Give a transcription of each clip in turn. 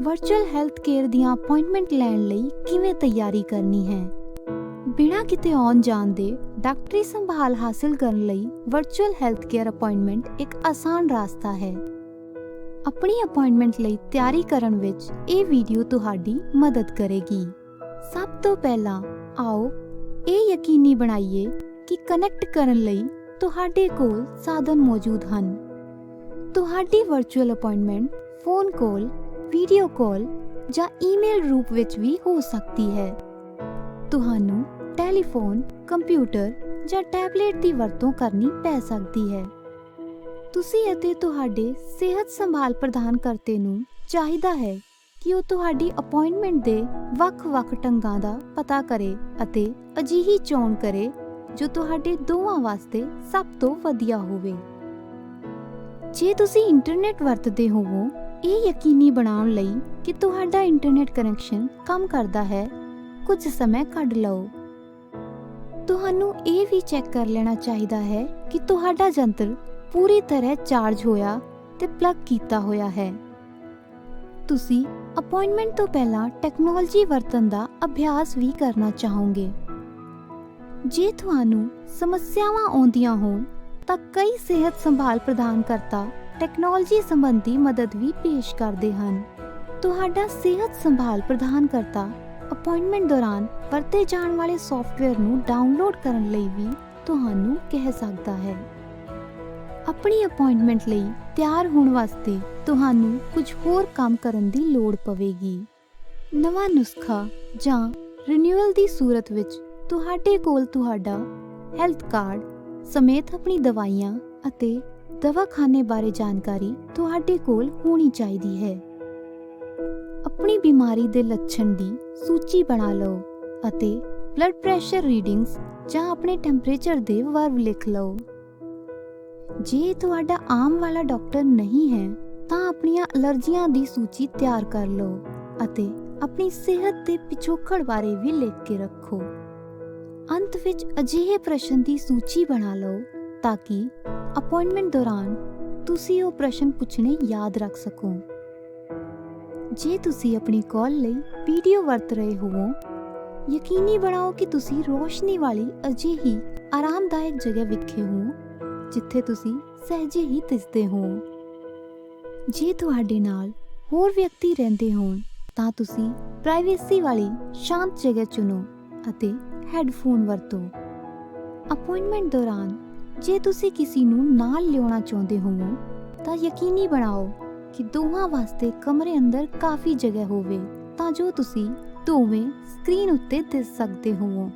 Virtual health care ਦੀਆਂ appointment ਲੈਣ ਲਈ ਕਿਵੇਂ ਤਿਆਰੀ ਕਰਨੀ ਹੈ? ਬਿਨਾਂ ਕਿਤੇ ਆਉਣ ਜਾਣ ਦੇ ਡਾਕਟਰੀ ਸੰਭਾਲ ਹਾਸਲ ਕਰਨ ਲਈ ਵਰਚੁਅਲ ਹੈਲਥ ਕੇਅਰ ਅਪਾਇੰਟਮੈਂਟ ਇੱਕ ਆਸਾਨ ਰਸਤਾ ਹੈ। ਆਪਣੀ ਅਪਾਇੰਟਮੈਂਟ ਲਈ ਤਿਆਰੀ ਕਰਨ ਵਿੱਚ ਇਹ ਵੀਡੀਓ ਤੁਹਾਡੀ ਮਦਦ ਕਰੇਗੀ। ਸਭ ਤੋਂ ਪਹਿਲਾਂ ਆਓ ਇਹ ਯਕੀਨੀ ਬਣਾਈਏ ਕਿ ਕਨੈਕਟ ਕਰਨ ਲਈ ਤੁਹਾਡੇ ਕੋਲ ਸਾਧਨ ਮੌਜੂਦ ਹਨ। ਤੁਹਾਡੀ virtual appointment phone call video call ਜਾਂ ਈਮੇਲ ਰੂਪ ਵਿੱਚ ਵੀ ਹੋ ਸਕਦੀ ਹੈ। ਤੁਹਾਨੂੰ ਟੈਲੀਫੋਨ ਕੰਪਿਊਟਰ ਜਾਂ ਟੈਬਲੇਟ ਦੀ ਵਰਤੋਂ ਕਰਨੀ ਪੈ ਸਕਦੀ ਹੈ। ਤੁਸੀਂ ਅਤੇ ਤੁਹਾਡੇ ਸਿਹਤ ਸੰਭਾਲ ਪ੍ਰਦਾਨ ਕਰਤੇ ਨੂੰ ਚਾਹੀਦਾ ਹੈ ਕਿ ਉਹ ਤੁਹਾਡੀ ਅਪਾਇੰਟਮੈਂਟ ਦੇ ਵੱਖ-ਵੱਖ ਢੰਗਾਂ ਦਾ ਪਤਾ ਕਰੇ ਅਤੇ ਅਜਿਹੀ ਚੋਣ ਕਰੇ ਜੋ ਤੁਹਾਡੇ ਦੋਵਾਂ ਵਾਸਤੇ ਸਭ ਤੋਂ ਵਧੀਆ ਹੋਵੇ। ਜੇ ਤੁਸੀਂ ਇੰਟਰਨੈਟ ਵਰਤਦੇ ਹੋਵੋ ਇਹ ਯਕੀਨੀ ਬਣਾਉਣ ਲਈ ਕਿ ਤੁਹਾਡਾ ਇੰਟਰਨੈਟ ਕਨੈਕਸ਼ਨ ਕੰਮ ਕਰਦਾ ਹੈ। ਕੁਝ ਸਮਾਂ ਕੱਢ ਲਓ। ਤੁਹਾਨੂੰ ਇਹ ਵੀ ਚੈੱਕ ਕਰ ਲੈਣਾ ਚਾਹੀਦਾ ਹੈ ਕਿ ਤੁਹਾਡਾ ਯੰਤਰ ਪੂਰੀ ਤਰ੍ਹਾਂ ਚਾਰਜ ਹੋਇਆ ਤੇ ਪਲੱਗ ਕੀਤਾ ਹੋਇਆ ਹੈ। ਤੁਸੀਂ ਅਪਾਇੰਟਮੈਂਟ ਤੋਂ ਪਹਿਲਾਂ ਟੈਕਨੋਲੋਜੀ ਵਰਤਣ ਦਾ ਅਭਿਆਸ ਵੀ ਕਰਨਾ ਚਾਹੋਗੇ। ਜੇ ਤੁਹਾਨੂੰ ਸਮੱਸਿਆਵਾਂ ਆਉਂਦੀਆਂ ਹੋਣ, ਤਾਂ ਕਈ ਸਿਹਤ ਸੰਭਾਲ ਪ੍ਰਦਾਨ ਕਰਤਾ ਟੈਕਨੋਲੋਜੀ ਸੰਬੰਧੀ ਮਦਦ ਵੀ ਪੇਸ਼ ਕਰਦੇ ਹਨ। ਤੁਹਾਡਾ ਸਿਹਤ ਸੰਭਾਲ ਪ੍ਰਦਾਨ ਕਰਤਾ ਅਪਾਇੰਟਮੈਂਟ ਦੌਰਾਨ ਵਰਤੇ ਜਾਣ ਵਾਲੇ ਸੌਫਟਵੇਅਰ ਨੂੰ ਡਾਊਨਲੋਡ ਕਰਨ ਲਈ ਵੀ ਤੁਹਾਨੂੰ ਕਹਿ ਸਕਦਾ ਹੈ। ਆਪਣੀ ਅਪਾਇੰਟਮੈਂਟ ਲਈ ਤਿਆਰ ਹੋਣ ਵਾਸਤੇ ਤੁਹਾਨੂੰ ਕੁਝ ਹੋਰ ਕੰਮ ਕਰਨ ਦੀ ਲੋੜ ਪਵੇਗੀ। ਨਵਾਂ ਨੁਸਖਾ ਜਾਂ ਰੀਨਿਊਅਲ ਦੀ ਸੂਰਤ ਵਿੱਚ ਤੁਹਾਡੇ ਕੋਲ ਤੁਹਾਡਾ ਹੈਲਥ ਕਾਰਡ ਸਮੇਤ ਆਪਣੀ ਦਵਾਈਆਂ ਅਤੇ ਦਵਾਖਾਨੇ ਬਾਰੇ ਜਾਣਕਾਰੀ ਤੁਹਾਡੇ ਕੋਲ ਹੋਣੀ ਚਾਹੀਦੀ ਹੈ। ਆਪਣੀ ਬਿਮਾਰੀ ਦੇ ਲੱਛਣ ਦੀ ਸੂਚੀ ਬਣਾ ਲਓ ਅਤੇ ਬਲੱਡ ਪ੍ਰੈਸ਼ਰ ਰੀਡਿੰਗਸ ਜਾਂ ਆਪਣੇ ਟੈਂਪਰੇਚਰ ਦੇ ਵਰਵ ਲਿਖ ਲਓ। ਜੇ ਤੁਹਾਡਾ ਆਮ ਵਾਲਾ ਡਾਕਟਰ ਨਹੀਂ ਹੈ, ਤਾਂ ਆਪਣੀਆਂ ਅਲਰਜੀਆਂ ਦੀ ਸੂਚੀ ਤਿਆਰ ਕਰ ਲਓ ਅਤੇ ਆਪਣੀ ਸਿਹਤ ਦੇ ਪਿਛੋਕੜ ਬਾਰੇ ਵੀ ਲਿਖ ਕੇ ਰੱਖੋ। ਅੰਤ ਵਿੱਚ ਅਜਿਹੇ ਪ੍ਰਸ਼ਨ ਦੀ ਸੂਚੀ ਬਣਾ ਲਓ ਤਾਂ ਕਿ ਅਪਾਇੰਟਮੈਂਟ ਦੌਰਾਨ ਤੁਸੀਂ ਉਹ ਪ੍ਰਸ਼ਨ ਪੁੱਛਣੇ ਯਾਦ ਰੱਖ ਸਕੋ। ਜੇ ਤੁਸੀਂ ਆਪਣੀ ਕਾਲ ਲਈ ਵੀਡੀਓ ਵਰਤ ਰਹੇ ਹੋਵੋ, ਯਕੀਨੀ ਬਣਾਓ ਕਿ ਤੁਸੀਂ ਰੋਸ਼ਨੀ ਵਾਲੀ ਅਜਿਹੀ ਆਰਾਮਦਾਇਕ ਜਗ੍ਹਾ ਵਿਖੇ ਹੋ, ਜਿੱਥੇ ਤੁਸੀਂ ਸਹਿਜੇ ਹੀ ਦਿਸਦੇ ਹੋ। ਜੇ ਤੁਹਾਡੇ ਨਾਲ ਹੋਰ ਵਿਅਕਤੀ ਰਹਿੰਦੇ ਹੋਣ, ਤਾਂ ਤੁਸੀਂ ਪ੍ਰਾਈਵੇਸੀ ਵਾਲੀ ਸ਼ਾਂਤ ਜਗ੍ਹਾ ਚੁਣੋ ਅਤੇ ਹੈੱਡਫੋਨ ਵਰਤੋ। ਅਪਾਇੰਟਮੈਂਟ ਦੌਰਾਨ ਜੇ ਤੁਸੀਂ ਕਿਸੇ ਨੂੰ ਨਾਲ ਲਿਆਉਣਾ ਚਾਹੁੰਦੇ ਹੋ ਤਾਂ ਯਕੀਨੀ ਬਣਾਓ ਕਿ ਦੋਹਾਂ ਵਾਸਤੇ ਕਮਰੇ ਅੰਦਰ ਕਾਫੀ ਜਗ੍ਹਾ ਹੋਵੇ, ਤਾਂ ਜੋ ਤੁਸੀਂ ਦੋਵੇਂ ਸਕਰੀਨ ਉੱਤੇ ਦਿਸ ਸਕਦੇ ਹੋ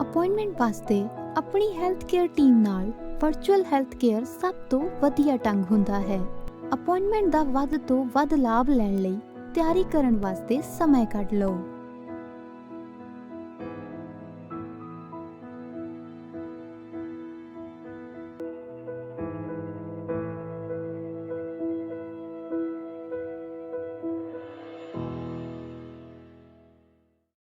ਅਪਾਇੰਟਮੈਂਟ ਵਾਸਤੇ ਆਪਣੀ ਹੈਲਥ ਕੇਅਰ ਟੀਮ ਨਾਲ ਵਰਚੁਅਲ ਹੈਲਥ ਕੇਅਰ ਸਭ ਤੋਂ ਵਧੀਆ ਢੰਗ ਹੁੰਦਾ ਹੈ। ਅਪਾਇੰਟਮੈਂਟ ਦਾ ਵੱਧ ਤੋਂ ਵੱਧ ਲਾਭ ਲੈਣ ਲਈ ਤਿਆਰੀ ਕਰਨ ਵਾਸਤੇ ਸਮਾਂ ਕੱਢ ਲਓ।